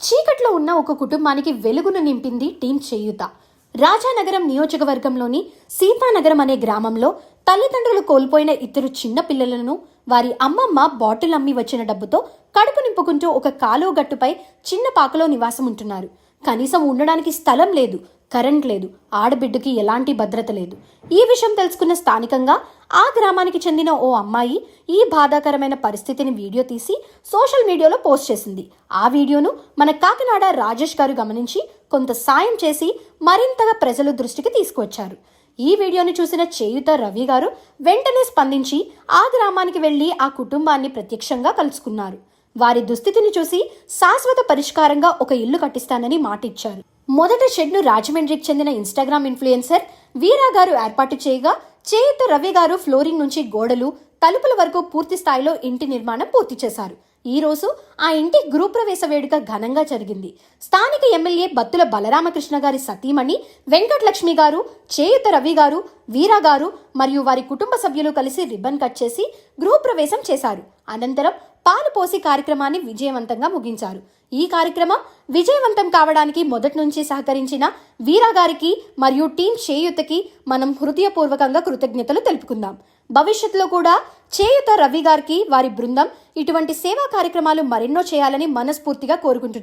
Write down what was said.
చీకట్లో ఉన్న ఒక కుటుంబానికి వెలుగును నింపింది టీం చేయుత. రాజానగరం నియోజకవర్గంలోని సీతానగరం అనే గ్రామంలో తల్లిదండ్రులు కోల్పోయిన ఇద్దరు చిన్న పిల్లలను వారి అమ్మమ్మ బాటిల్ అమ్మి వచ్చిన డబ్బుతో కడుపు నింపుకుంటూ ఒక కాలువ గట్టుపై చిన్న పాకలో నివాసం ఉంటున్నారు కనీసం ఉండడానికి స్థలం లేదు. కరెంట్ లేదు. ఆడబిడ్డకి ఎలాంటి భద్రత లేదు. ఈ విషయం తెలుసుకున్న స్థానికంగా ఆ గ్రామానికి చెందిన ఓ అమ్మాయి ఈ బాధాకరమైన పరిస్థితిని వీడియో తీసి సోషల్ మీడియాలో పోస్ట్ చేసింది. ఆ వీడియోను మన కాకినాడ రాజేష్ గారు గమనించి కొంత సాయం చేసి మరింతగా ప్రజల దృష్టికి తీసుకువచ్చారు. ఈ వీడియోని చూసిన చేయుత రవి గారు వెంటనే స్పందించి ఆ గ్రామానికి వెళ్ళి ఆ కుటుంబాన్ని ప్రత్యక్షంగా కలుసుకున్నారు. వారి దుస్థితిని చూసి శాశ్వత పరిష్కారంగా ఒక ఇల్లు కట్టిస్తానని మాటిచ్చారు. మొదట షెడ్ను రాజమండ్రికి చెందిన ఇన్స్టాగ్రామ్ ఇన్ఫ్లుయెన్సర్ వీరా గారు ఏర్పాటు చేయగా చేయుత రవి గారు ఫ్లోరింగ్ నుంచి గోడలు తలుపుల వరకు పూర్తి స్థాయిలో ఇంటి నిర్మాణం పూర్తి చేశారు. ఈ రోజు ఆ ఇంటి గృహప్రవేశ వేడుక ఘనంగా జరిగింది. స్థానిక ఎమ్మెల్యే బత్తుల బలరామకృష్ణ గారి సతీమణి వెంకటలక్ష్మి గారు చేయుత రవి గారు వీరా గారు మరియు వారి కుటుంబ సభ్యులు కలిసి రిబ్బన్ కట్ చేసి గృహప్రవేశం చేశారు. అనంతరం పాలు పోసి కార్యక్రమాన్ని విజయవంతంగా ముగించారు. ఈ కార్యక్రమం విజయవంతం కావడానికి మొదటి నుంచి సహకరించిన వీరా గారికి మరియు టీం చేయుతకి మనం హృదయపూర్వకంగా కృతజ్ఞతలు తెలుపుకుందాం. భవిష్యత్తులో కూడా చేయుత రవి గారికి వారి బృందం ఇటువంటి సేవా కార్యక్రమాలు మరెన్నో చేయాలని మనస్ఫూర్తిగా కోరుకుంటున్నారు